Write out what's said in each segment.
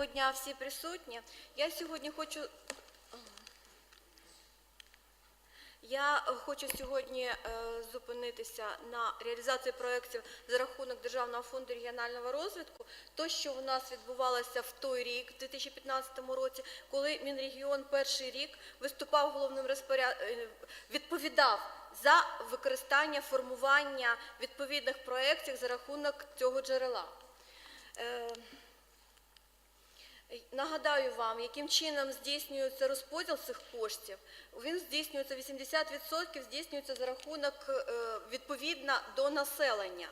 Доброго дня всі присутні. Я сьогодні хочу. Я хочу сьогодні е, зупинитися на реалізації проєктів за рахунок Державного фонду регіонального розвитку. То, що у нас відбувалося в той рік, в 2015 році, коли Мінрегіон перший рік виступав головним розпоряд... е, відповідав за використання формування відповідних проєктів за рахунок цього джерела. Нагадаю вам, яким чином здійснюється розподіл цих коштів. Він здійснюється 80% здійснюється за рахунок е, відповідно до населення.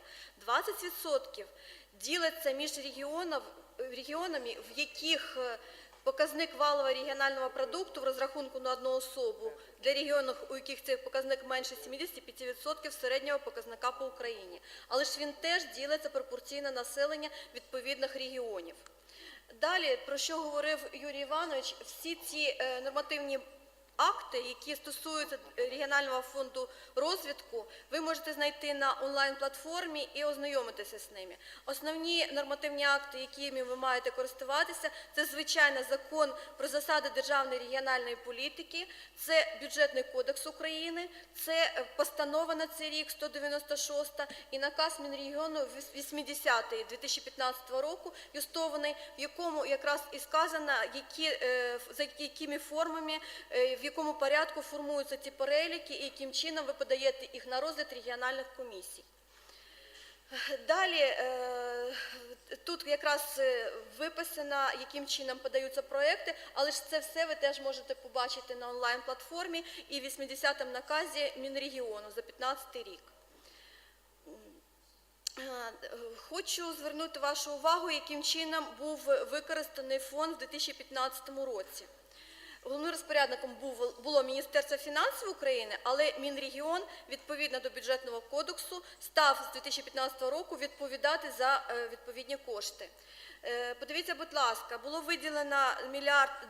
20% ділиться між регіонами, в яких е, показник валового регіонального продукту в розрахунку на одну особу для регіонів, у яких цей показник менше 75% середнього показника по Україні. Але ж він теж ділиться пропорційно населення відповідних регіонів. Далі, про що говорив Юрій Іванович, всі ці е, нормативні акти, які стосуються регіонального фонду розвитку, ви можете знайти на онлайн-платформі і ознайомитися з ними. Основні нормативні акти, якими ви маєте користуватися, це звичайно закон про засади державної регіональної політики, це бюджетний кодекс України, це е, постанова на цей рік 196 і наказ Мінрегіону 80 2015 року юстований, в якому якраз і сказано, які, е, за якими формами, е, в якому порядку формуються ці переліки і яким чином ви подаєте їх на розгляд регіональних комісій. Далі е, тут якраз е, виписано, яким чином подаються проекти, але ж це все ви теж можете побачити на онлайн-платформі і в 80-му наказі Мінрегіону за 15 рік. Е, Хочу звернути вашу увагу, яким чином був використаний фонд в 2015 році. Головним розпорядником було Міністерство фінансів України, але Мінрегіон відповідно до бюджетного кодексу став з 2015 року відповідати за е, відповідні кошти. Е, Подивіться, будь ласка, було виділено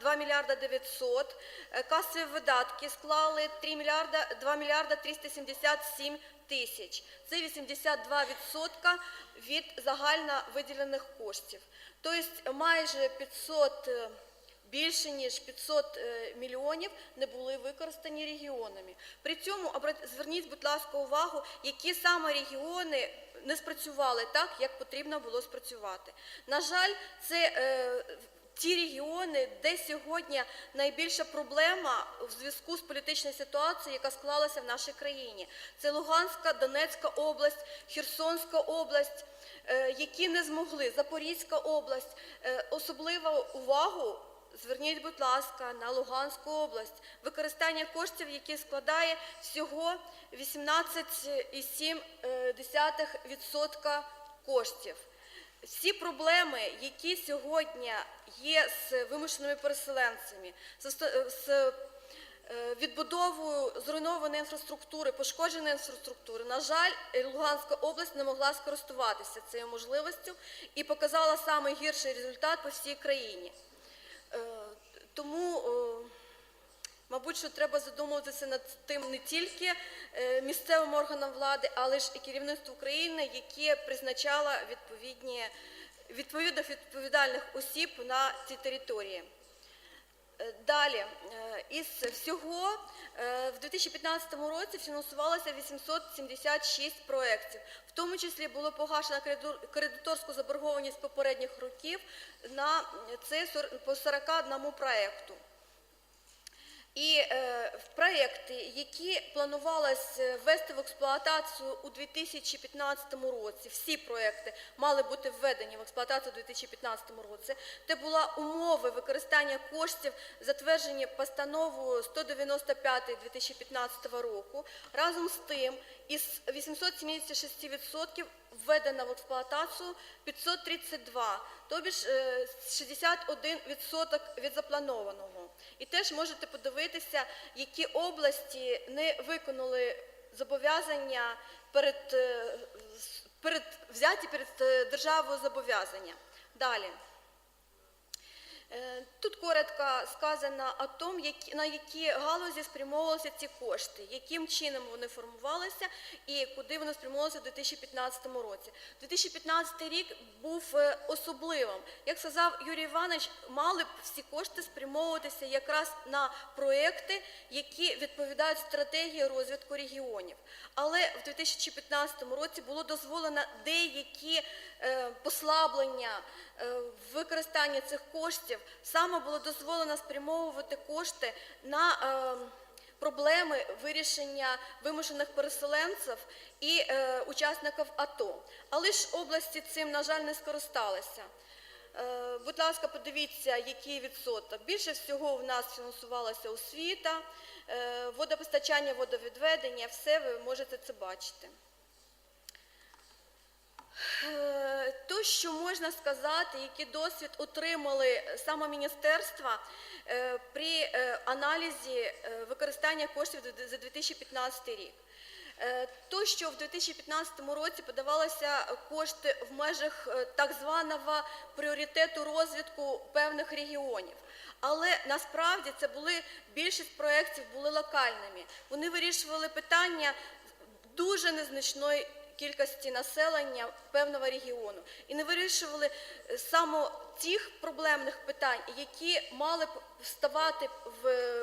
2 мільярда 900, е, касові видатки склали 3 мільярда, 2 мільярда 377 тисяч. Це 82% від загально виділених коштів. Тобто майже 500 е, більше ніж 500 е, мільйонів не були використані регіонами. При цьому зверніть, будь ласка, увагу, які саме регіони не спрацювали так, як потрібно було спрацювати. На жаль, це е, ті регіони, де сьогодні найбільша проблема в зв'язку з політичною ситуацією, яка склалася в нашій країні. Це Луганська, Донецька область, Херсонська область, е, які не змогли, Запорізька область. Е, Особливу увагу Зверніть, будь ласка, на Луганську область. Використання коштів, яке складає всього 18,7% коштів. Всі проблеми, які сьогодні є з вимушеними переселенцями, з е, відбудовою зруйнованої інфраструктури, пошкодженої інфраструктури, на жаль, Луганська область не могла скористуватися цією можливістю і показала саме гірший результат по всій країні. Е, Тому, е, мабуть, що треба задумуватися над тим не тільки е, місцевим органам влади, але ж і керівництву України, яке призначало відповідних відповідальних осіб на ці території. Е, Далі, е, із всього е, в 2015 році фінансувалося 876 проєктів. В тому числі було погашено кредитор- кредиторську заборгованість попередніх років на це сор- по 41 проєкту. І е, проєкти, які планувалось е, ввести в експлуатацію у 2015 році, всі проєкти мали бути введені в експлуатацію у 2015 році, де була умови використання коштів, затверджені постановою 195 2015 року. Разом з тим, із 876% введено в експлуатацію 532, тобі е, 61% від запланованого. І теж можете подивитися, які області не виконали зобов'язання перед, е, перед взяті перед е, державою зобов'язання. Далі. Е, Тут коротко сказано о том, на які галузі спрямовувалися ці кошти, яким чином вони формувалися і куди вони спрямовувалися у 2015 році. 2015 рік був е, особливим. Як сказав Юрій Іванович, мали б всі кошти спрямовуватися якраз на проекти, які відповідають стратегії розвитку регіонів. Але в 2015 році було дозволено деякі послаблення е, в використанні цих коштів. Саме було дозволено спрямовувати кошти на е, проблеми вирішення вимушених переселенців і е, учасників АТО. Але ж області цим, на жаль, не скористалися. Е, Будь ласка, подивіться, який відсоток. Більше всього в нас фінансувалася освіта, е, водопостачання, водовідведення, все ви можете це бачити. Е, То, що можна сказати, який досвід отримали саме міністерства е, при е, аналізі е, використання коштів за 2015 рік. То, що в 2015 році подавалися кошти в межах так званого пріоритету розвитку певних регіонів. Але насправді це були більшість проєктів були локальними. Вони вирішували питання дуже незначної кількості населення певного регіону і не вирішували е, саме тих проблемних питань, які мали б вставати в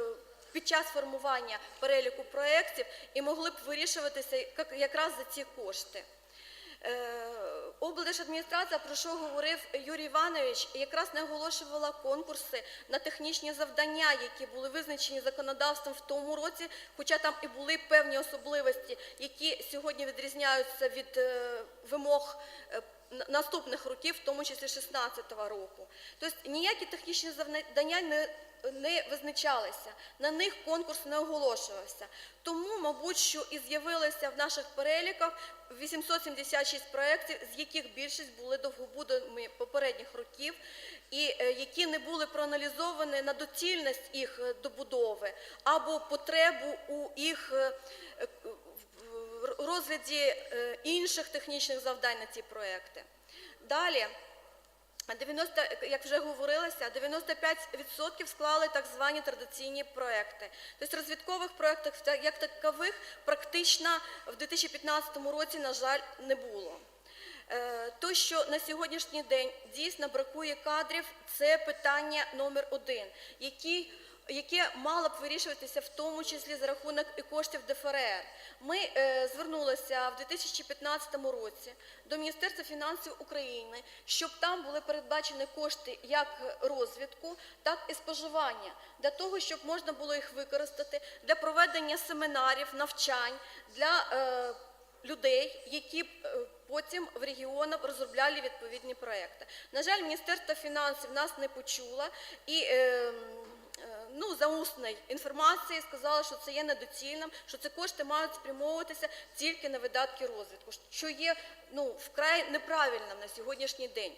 під час формування переліку проєктів і могли б вирішуватися якраз за ці кошти. Облдержадміністрація, про що говорив Юрій Іванович, якраз не оголошувала конкурси на технічні завдання, які були визначені законодавством в тому році, хоча там і були певні особливості, які сьогодні відрізняються від е, вимог е, наступних років, в тому числі 2016 року. Тобто ніякі технічні завдання не не визначалися, на них конкурс не оголошувався. Тому, мабуть, що і з'явилося в наших переліках 876 проєктів, з яких більшість були довгобудами попередніх років, і е, які не були проаналізовані на доцільність їх е, добудови або потребу у їх е, розгляді інших технічних завдань на ці проекти. Далі. 90, як вже говорилося, 95% склали так звані традиційні проекти. Тобто розвідкових проєктів як такових практично в 2015 році, на жаль, не було. Е, То, що на сьогоднішній день дійсно бракує кадрів, це питання номер один, які яке мало б вирішуватися в тому числі за рахунок і коштів ДФРР. Ми е, звернулися в 2015 році до Міністерства фінансів України, щоб там були передбачені кошти як розвідку, так і споживання, для того, щоб можна було їх використати для проведення семінарів, навчань для е, людей, які е, потім в регіонах розробляли відповідні проекти. На жаль, Міністерство фінансів нас не почуло і е, ну, за усною інформацією сказали, що це є недоцільним, що ці кошти мають спрямовуватися тільки на видатки розвитку, що є ну, вкрай неправильним на сьогоднішній день.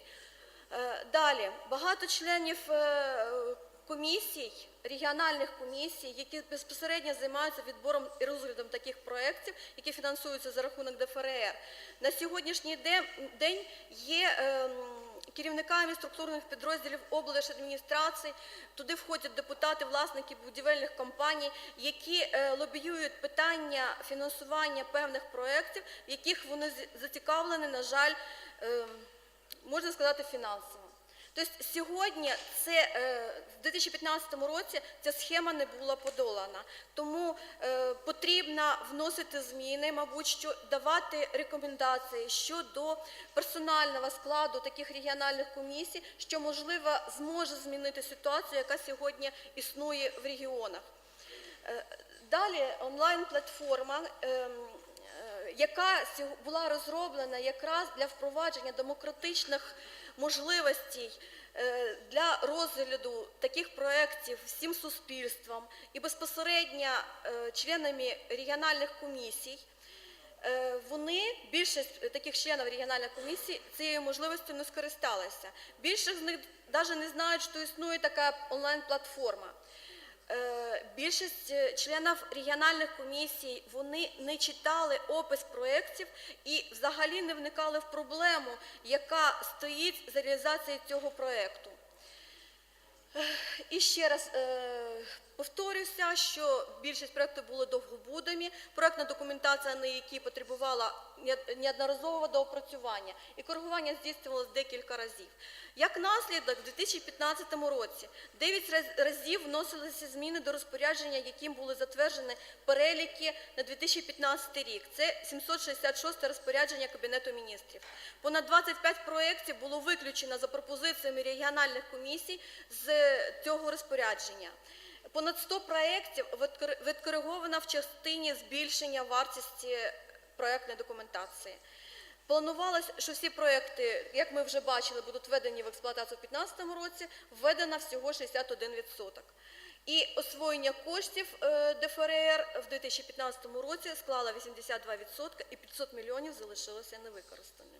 Е, Далі, багато членів е, комісій, регіональних комісій, які безпосередньо займаються відбором і розглядом таких проєктів, які фінансуються за рахунок ДФРР. На сьогоднішній день є ем, керівниками структурних підрозділів облдержадміністрацій, туди входять депутати, власники будівельних компаній, які е, лобіюють питання фінансування певних проєктів, в яких вони зацікавлені, на жаль, ем, можна сказати, фінансово. Тобто сьогодні це е, в 2015 році ця схема не була подолана. Тому е, потрібно вносити зміни, мабуть, що давати рекомендації щодо персонального складу таких регіональних комісій, що можливо зможе змінити ситуацію, яка сьогодні існує в регіонах. Е, Далі онлайн-платформа, ем, яка була розроблена якраз для впровадження демократичних можливостей е, для розгляду таких проєктів всім суспільством і безпосередньо е, членами регіональних комісій. Е, Вони, більшість таких членів регіональної комісії, цією можливістю не скористалися. Більшість з них навіть не знають, що існує така онлайн-платформа. Е, Більшість е, членів регіональних комісій вони не читали опис проєктів і взагалі не вникали в проблему, яка стоїть за реалізацією цього проєкту. І ще раз е, повторюся, що більшість проєктів були довгобудові, проєктна документація, на якій потребувала не- неодноразового доопрацювання і коригування здійснювалося декілька разів. Як наслідок, у 2015 році 9 разів вносилися зміни до розпорядження, яким були затверджені переліки на 2015 рік. Це 766 розпорядження Кабінету міністрів. Понад 25 проєктів було виключено за пропозиціями регіональних комісій з цього розпорядження. Понад 100 проєктів відкор- відкориговано в частині збільшення вартості проєктної документації. Планувалось, що всі проекти, як ми вже бачили, будуть введені в експлуатацію у 2015 році, введено всього 61%. І освоєння коштів е, ДФРР в 2015 році склало 82% і 500 мільйонів залишилося невикористаними.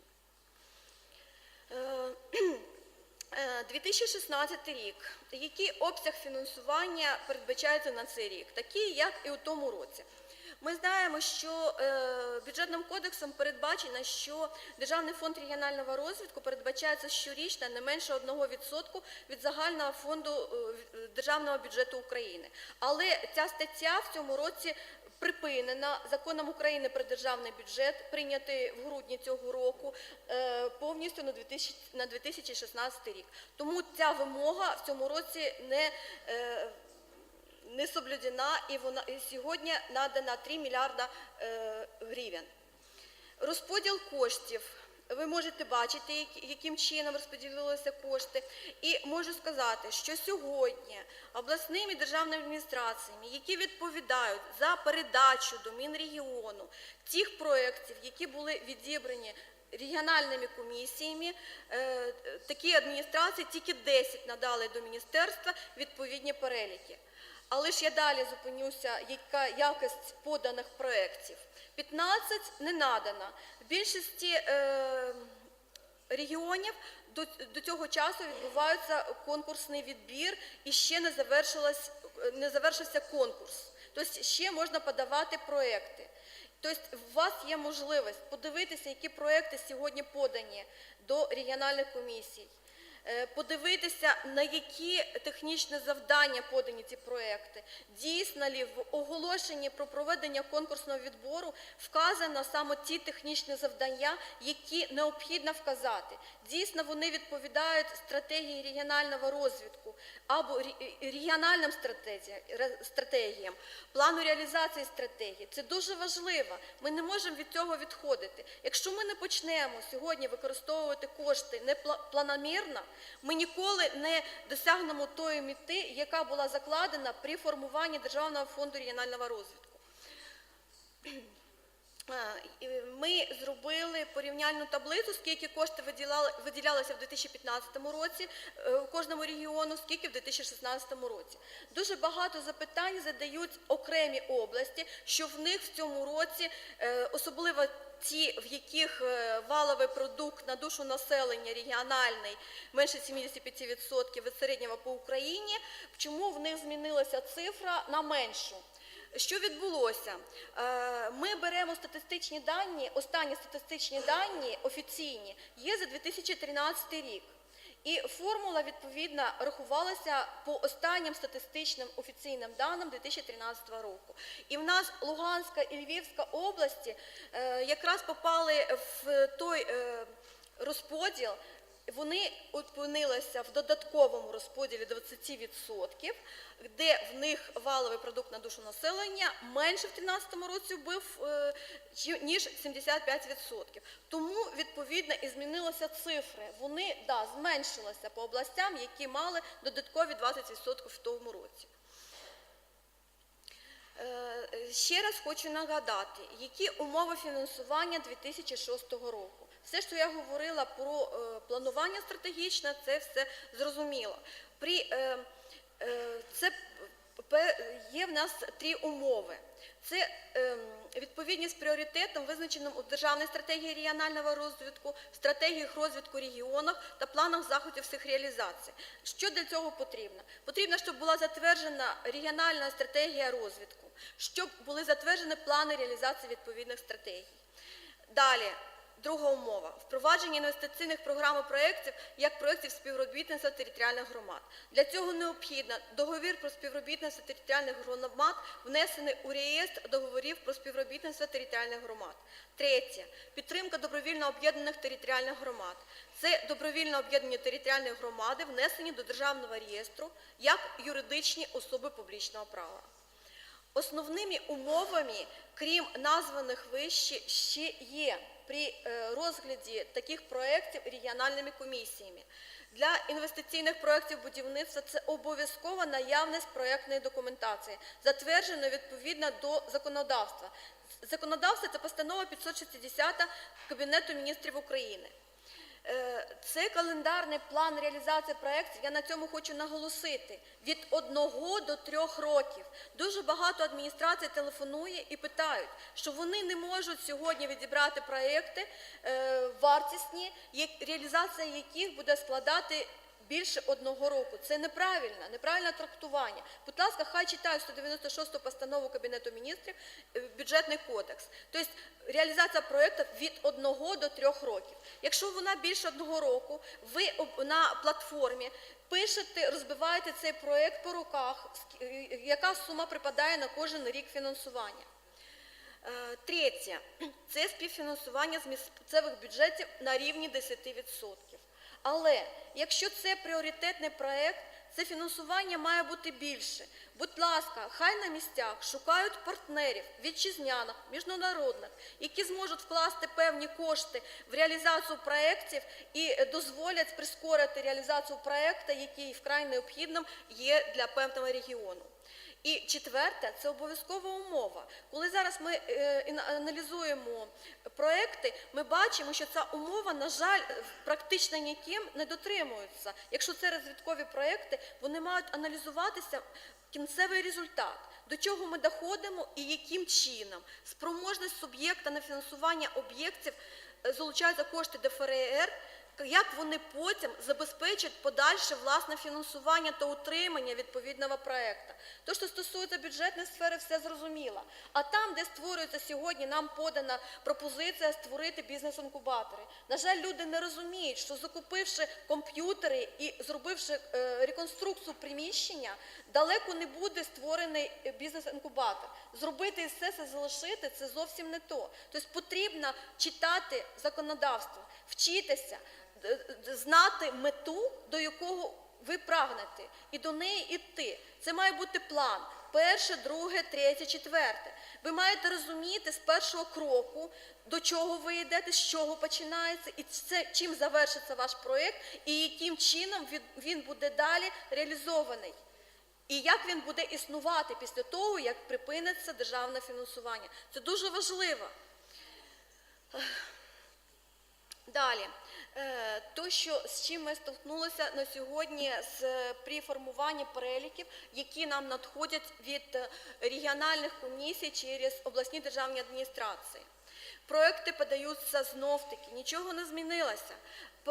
Е, Е, 2016 рік. Який обсяг фінансування передбачається на цей рік? Такий, як і у тому році. Ми знаємо, що е, бюджетним кодексом передбачено, що Державний фонд регіонального розвитку передбачається щорічно не менше 1% від загального фонду е, державного бюджету України. Але ця стаття в цьому році припинена законом України про державний бюджет, прийнятий в грудні цього року, е, повністю на 2000 на 2016 рік. Тому ця вимога в цьому році не е, не соблюдена, і вона і сьогодні надана 3 мільярда е, гривень. Розподіл коштів. Ви можете бачити, яким чином розподілилися кошти. І можу сказати, що сьогодні обласними державними адміністраціями, які відповідають за передачу до Мінрегіону тих проєктів, які були відібрані регіональними комісіями, е, такі адміністрації тільки 10 надали до міністерства відповідні переліки. Але ж я далі зупинюся, яка якість поданих проєктів. 15 не надана. В більшості е, регіонів до, цього часу відбувається конкурсний відбір і ще не, завершився конкурс. Тобто ще можна подавати проєкти. Тобто у вас є можливість подивитися, які проєкти сьогодні подані до регіональних комісій. Е, подивитися, на які технічні завдання подані ці проекти. Дійсно ли в оголошенні про проведення конкурсного відбору вказано саме ті технічні завдання, які необхідно вказати. Дійсно, вони відповідають стратегії регіонального розвитку або ре- регіональним стратегіям, плану реалізації стратегії. Це дуже важливо. Ми не можемо від цього відходити. Якщо ми не почнемо сьогодні використовувати кошти не пла- планомірно, ми ніколи не досягнемо тої мети, яка була закладена при формуванні Державного фонду регіонального розвитку. Е, Ми зробили порівняльну таблицю, скільки коштів виділяли- виділялося в 2015 році е, у кожному регіону, скільки в 2016 році. Дуже багато запитань задають окремі області, що в них в цьому році, е, особливо ті, в яких е, валовий продукт на душу населення регіональний менше 75% від середнього по Україні, чому в них змінилася цифра на меншу? Що відбулося? Е, Ми беремо статистичні дані, останні статистичні дані офіційні є за 2013 рік. І формула відповідно рахувалася по останнім статистичним офіційним даним 2013 року. І в нас Луганська і Львівська області е, якраз попали в той е, розподіл, вони опинилися в додатковому розподілі 20%, де в них валовий продукт на душу населення менше в 2013 році був, е, ніж 75%. Тому, відповідно, і змінилися цифри. Вони, да, зменшилися по областям, які мали додаткові 20% в тому році. Е, Ще раз хочу нагадати, які умови фінансування 2006 року. Все, що я говорила про е, планування стратегічне, це все зрозуміло. При, е, е, це є в нас три умови. Це відповідність пріоритетам, визначеним у Державній стратегії регіонального розвитку, стратегіях розвитку регіонах та планах заходів з їх реалізації. Що для цього потрібно? Потрібно, щоб була затверджена регіональна стратегія розвитку, щоб були затверджені плани реалізації відповідних стратегій. Далі Друга умова впровадження інвестиційних програм і проєктів як проєктів співробітництва територіальних громад. Для цього необхідно договір про співробітництво територіальних громад внесений у реєстр договорів про співробітництво територіальних громад. Третє підтримка добровільно об'єднаних територіальних громад. Це добровільно об'єднані територіальні громади, внесені до державного реєстру як юридичні особи публічного права. Основними умовами, крім названих вище, ще є при е, розгляді таких проєктів регіональними комісіями. Для інвестиційних проєктів будівництва це обов'язкова наявність проєктної документації, затвердженої відповідно до законодавства. Законодавство – це постанова 560 Кабінету міністрів України. Е, Це календарний план реалізації проєктів, я на цьому хочу наголосити, від одного до трьох років. Дуже багато адміністрацій телефонує і питають, що вони не можуть сьогодні відібрати проєкти е, вартісні, реалізація яких буде складати більше одного року. Це неправильно, неправильне трактування. Будь ласка, хай читають 196 постанову Кабінету міністрів, е, бюджетний кодекс. Тобто реалізація проєкту від одного до трьох років. Якщо вона більше одного року, ви на платформі пишете, розбиваєте цей проєкт по руках, е, яка сума припадає на кожен рік фінансування. Е, Третє це співфінансування з місцевих бюджетів на рівні 10%. Але якщо це пріоритетний проєкт, це фінансування має бути більше. Будь ласка, хай на місцях шукають партнерів вітчизняних, міжнародних, які зможуть вкласти певні кошти в реалізацію проєктів і дозволять прискорити реалізацію проєкту, який вкрай необхідним є для певного регіону. І четверте, це обов'язкова умова. Коли зараз ми е, аналізуємо проекти, ми бачимо, що ця умова, на жаль, практично ніким не дотримується. Якщо це розвиткові проекти, вони мають аналізуватися кінцевий результат, до чого ми доходимо і яким чином спроможність суб'єкта на фінансування об'єктів е, залучаються кошти ДФРР, як вони потім забезпечать подальше власне фінансування та утримання відповідного проекту. То, що стосується бюджетної сфери, все зрозуміло. А там, де створюється сьогодні, нам подана пропозиція створити бізнес-інкубатори. На жаль, люди не розуміють, що закупивши комп'ютери і зробивши е, реконструкцію приміщення, далеко не буде створений е, бізнес-інкубатор. Зробити і все це залишити це зовсім не то. Тобто потрібно читати законодавство, вчитися, знати мету, до якого ви прагнете, і до неї йти. Це має бути план. Перше, друге, третє, четверте. Ви маєте розуміти з першого кроку, до чого ви йдете, з чого починається, і це чим завершиться ваш проєкт, і яким чином він, буде далі реалізований. І як він буде існувати після того, як припиниться державне фінансування. Це дуже важливо. Далі, Е, то, що з чим ми столкнулися на сьогодні з е, при формуванні переліків, які нам надходять від е, регіональних комісій через обласні державні адміністрації. Проекти подаються знов-таки, нічого не змінилося.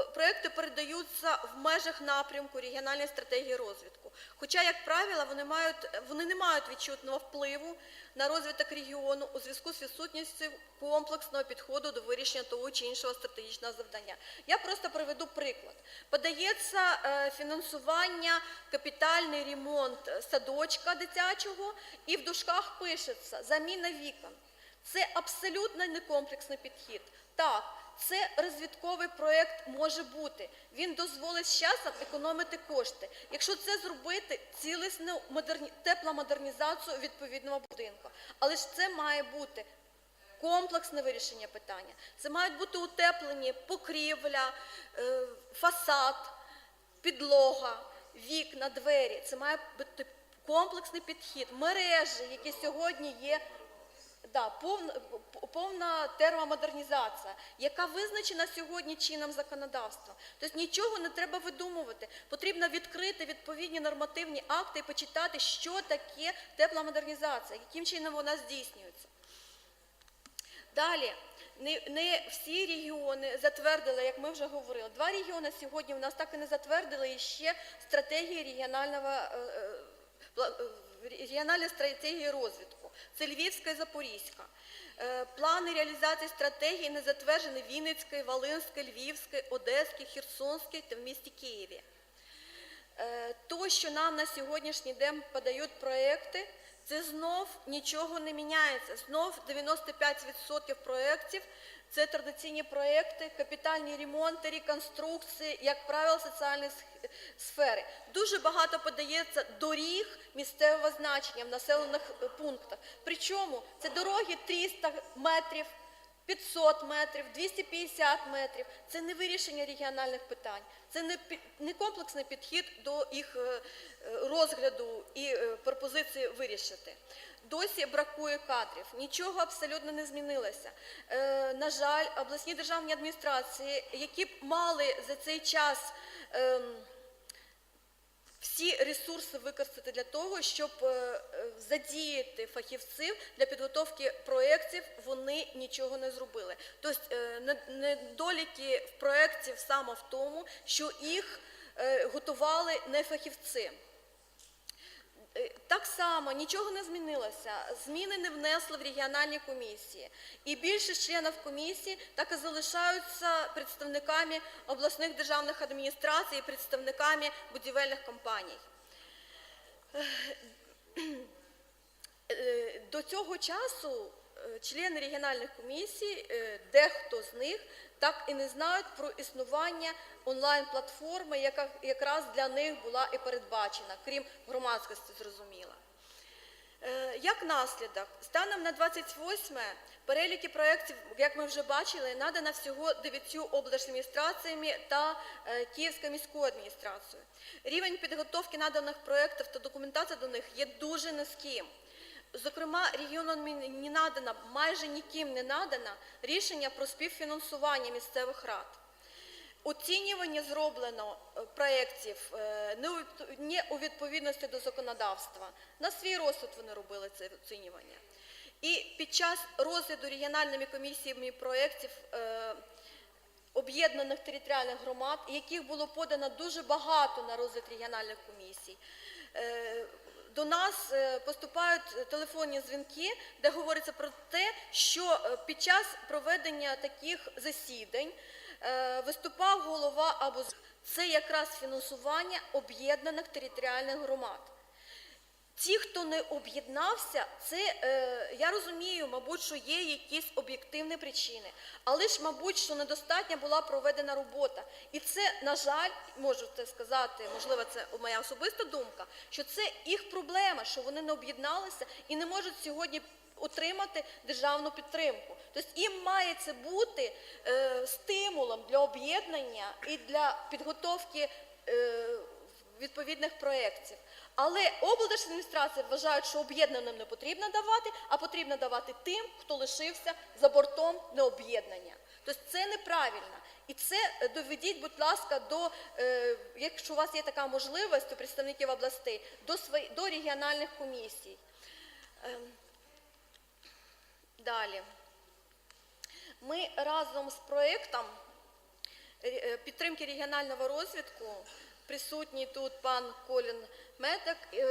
Проекти передаються в межах напрямку регіональної стратегії розвитку. Хоча, як правило, вони, мають, вони не мають відчутного впливу на розвиток регіону у зв'язку з відсутністю комплексного підходу до вирішення того чи іншого стратегічного завдання. Я просто приведу приклад. Подається е, фінансування, капітальний ремонт е, садочка дитячого, і в дужках пишеться заміна вікон. Це абсолютно некомплексний підхід. Так, це розвідковий проєкт може бути. Він дозволить з часом економити кошти. Якщо це зробити цілісну модерні... тепломодернізацію відповідного будинку. Але ж це має бути комплексне вирішення питання. Це мають бути утеплені покрівля, е, фасад, підлога, вікна, двері. Це має бути комплексний підхід, мережі, які сьогодні є. Да, повна, повна термомодернізація, яка визначена сьогодні чином законодавства. Тобто нічого не треба видумувати. Потрібно відкрити відповідні нормативні акти і почитати, що таке тепломодернізація, яким чином вона здійснюється. Далі, не, не всі регіони затвердили, як ми вже говорили. Два регіони сьогодні в нас так і не затвердили ще стратегії е, е, е, регіональні стратегії розвитку. Це Львівська і Запорізька. Е, Плани реалізації стратегії не затверджені Вінницької, Волинської, Львівської, Одеської, Херсонської та в місті Києві. Е, То, що нам на сьогоднішній день подають проекти, це знов нічого не міняється. Знов 95% проєктів це традиційні проекти, капітальні ремонти, реконструкції, як правило, соціальної сфери. Дуже багато подається доріг місцевого значення в населених е, пунктах. Причому це дороги 300 метрів, 500 метрів, 250 метрів. Це не вирішення регіональних питань, це не, комплексний підхід до їх е, е, розгляду і е, пропозиції вирішити. Досі бракує кадрів, нічого абсолютно не змінилося. На жаль, обласні державні адміністрації, які б мали за цей час. Всі ресурси використати для того, щоб е, задіяти фахівців для підготовки проєктів, вони нічого не зробили. Тобто недоліки в проєктів саме в тому, що їх е, готували не фахівці. Е, Так само нічого не змінилося. Зміни не внесли в регіональні комісії. І більшість членів комісії так і залишаються представниками обласних державних адміністрацій і представниками будівельних компаній. Е, До цього часу е, члени регіональних комісій, е, дехто з них так і не знають про існування онлайн-платформи, яка якраз для них була і передбачена, крім громадськості, зрозуміло. Е, Як наслідок, станом на 28 переліки проєктів, як ми вже бачили, надано всього 9 облдержадміністраціями та е, Київською міською адміністрацією. Рівень підготовки наданих проєктів та документація до них є дуже низьким. Зокрема, регіоном не надано, майже ніким не надано рішення про співфінансування місцевих рад. Оцінювання зроблено е, проєктів е, не у відповідності до законодавства. На свій розсуд вони робили це оцінювання. І під час розгляду регіональними комісіями проєктів е, об'єднаних територіальних громад, яких було подано дуже багато на розгляд регіональних комісій. Е, До нас е, поступають телефонні дзвінки, де говориться про те, що е, під час проведення таких засідань е, виступав голова або це якраз фінансування об'єднаних територіальних громад. Ті, хто не об'єднався, це е, я розумію, мабуть, що є якісь об'єктивні причини, але ж, мабуть, що недостатня була проведена робота. І це, на жаль, можу це сказати, можливо, це моя особиста думка, що це їх проблема, що вони не об'єдналися і не можуть сьогодні отримати державну підтримку. Тобто їм має це бути е, стимулом для об'єднання і для підготовки. Е, відповідних проєктів. Але облдержадміністрації вважають, що об'єднаним не потрібно давати, а потрібно давати тим, хто лишився за бортом необ'єднання. Тобто це неправильно. І це е, доведіть, будь ласка, до, е, якщо у вас є така можливість, у представників областей, до, свої, до регіональних комісій. Ем, Далі. Ми разом з проєктом е, підтримки регіонального розвитку. Присутній тут пан Колін Медик, е,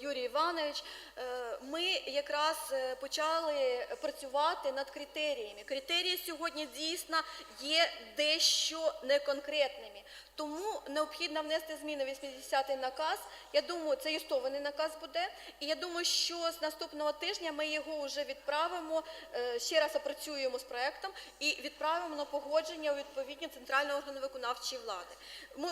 Юрій Іванович. Е, Ми якраз е, почали працювати над критеріями. Критерії сьогодні дійсно є дещо неконкретними. Тому необхідно внести зміни в 80-й наказ. Я думаю, це юстований наказ буде. І я думаю, що з наступного тижня ми його вже відправимо, ще раз опрацюємо з проектом і відправимо на погодження у відповідні центральні органи виконавчої влади.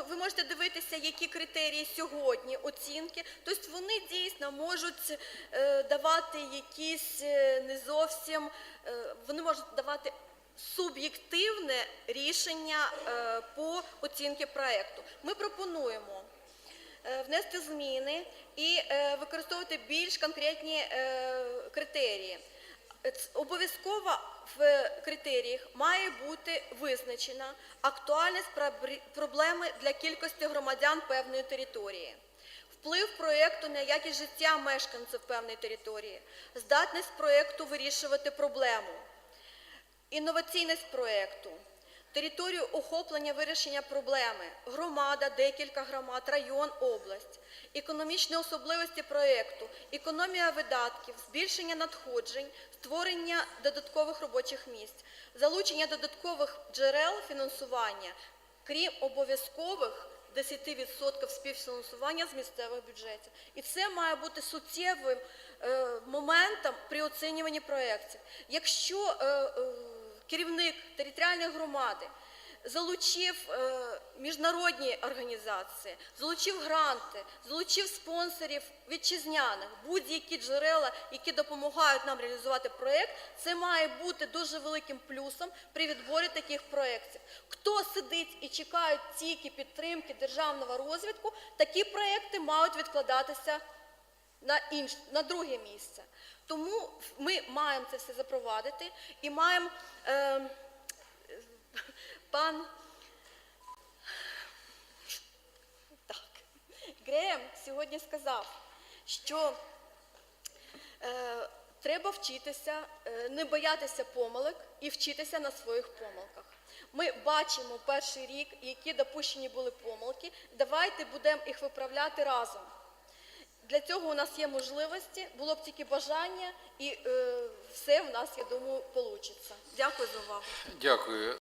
Ви можете дивитися, які критерії сьогодні оцінки. Тобто вони дійсно можуть е, давати якісь е, не зовсім, е, вони можуть давати суб'єктивне рішення по оцінці проекту. Ми пропонуємо внести зміни і використовувати більш конкретні критерії. Обов'язково в критеріях має бути визначена актуальність проблеми для кількості громадян певної території, вплив проєкту на якість життя мешканців певної території, здатність проєкту вирішувати проблему, інноваційність проєкту, територію охоплення вирішення проблеми, громада, декілька громад, район, область, економічні особливості проєкту, економія видатків, збільшення надходжень, створення додаткових робочих місць, залучення додаткових джерел фінансування, крім обов'язкових 10% співфінансування з місцевих бюджетів. І це має бути суттєвим е, моментом при оцінюванні проєктів. Якщо е, е, керівник територіальної громади залучив е, міжнародні організації, залучив гранти, залучив спонсорів вітчизняних, будь-які джерела, які допомагають нам реалізувати проєкт, це має бути дуже великим плюсом при відборі таких проєктів. Хто сидить і чекає тільки підтримки державного розвитку, такі проєкти мають відкладатися на інш, на друге місце. Тому ми маємо це все запровадити і маємо е, пан так, Греєм сьогодні сказав, що е, треба вчитися, е, не боятися помилок і вчитися на своїх помилках. Ми бачимо перший рік, які допущені були помилки. Давайте будемо їх виправляти разом. Для цього у нас є можливості, було б тільки бажання, і е, все в нас, я думаю, вийде. Дякую за увагу. Дякую.